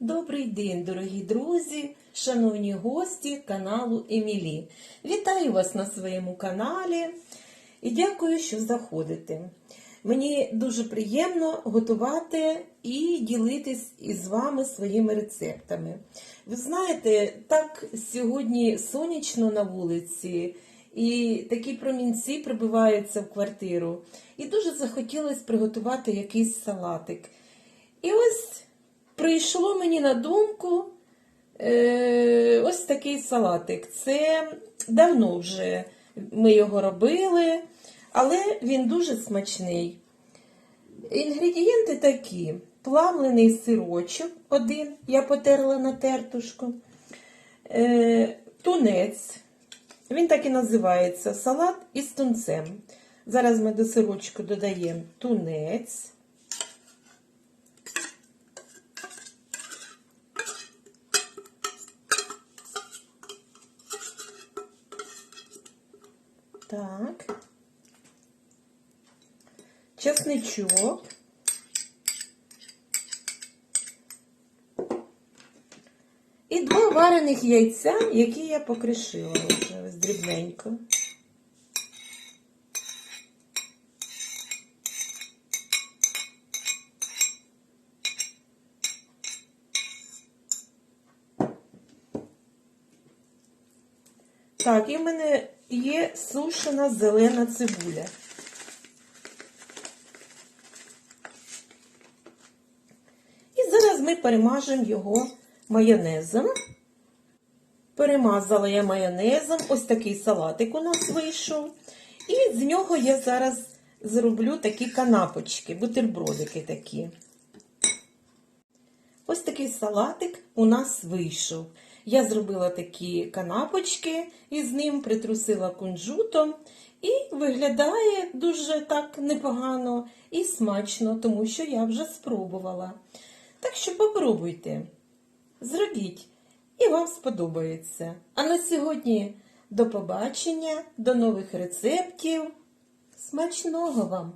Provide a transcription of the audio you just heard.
Добрий день, дорогі друзі, шановні гості каналу Емілі. Вітаю вас на своєму каналі і дякую, що заходите. Мені дуже приємно готувати і ділитись із вами своїми рецептами. Ви знаєте, так сьогодні сонячно на вулиці, і такі промінці прибиваються в квартиру. І дуже захотілося приготувати якийсь салатик. І ось прийшло мені на думку е, ось такий салатик. Це давно вже ми його робили, але він дуже смачний. Інгредієнти такі: плавлений сирочок один, я потерла на тертушку, е, тунець. Він так і називається салат із тунцем. Зараз ми до сирочку додаємо тунець. Так. Чесничок. І два варених яйця, які я покришила вже дрібненько. Так, і в мене є сушена зелена цибуля. І зараз ми перемажемо його майонезом. Перемазала я майонезом, ось такий салатик у нас вийшов. І з нього я зараз зроблю такі канапочки, бутербродики такі. Ось такий салатик у нас вийшов. Я зробила такі канапочки із ним, притрусила кунжутом і виглядає дуже так непогано і смачно, тому що я вже спробувала. Так що попробуйте, зробіть, і вам сподобається. А на сьогодні до побачення, до нових рецептів. Смачного вам!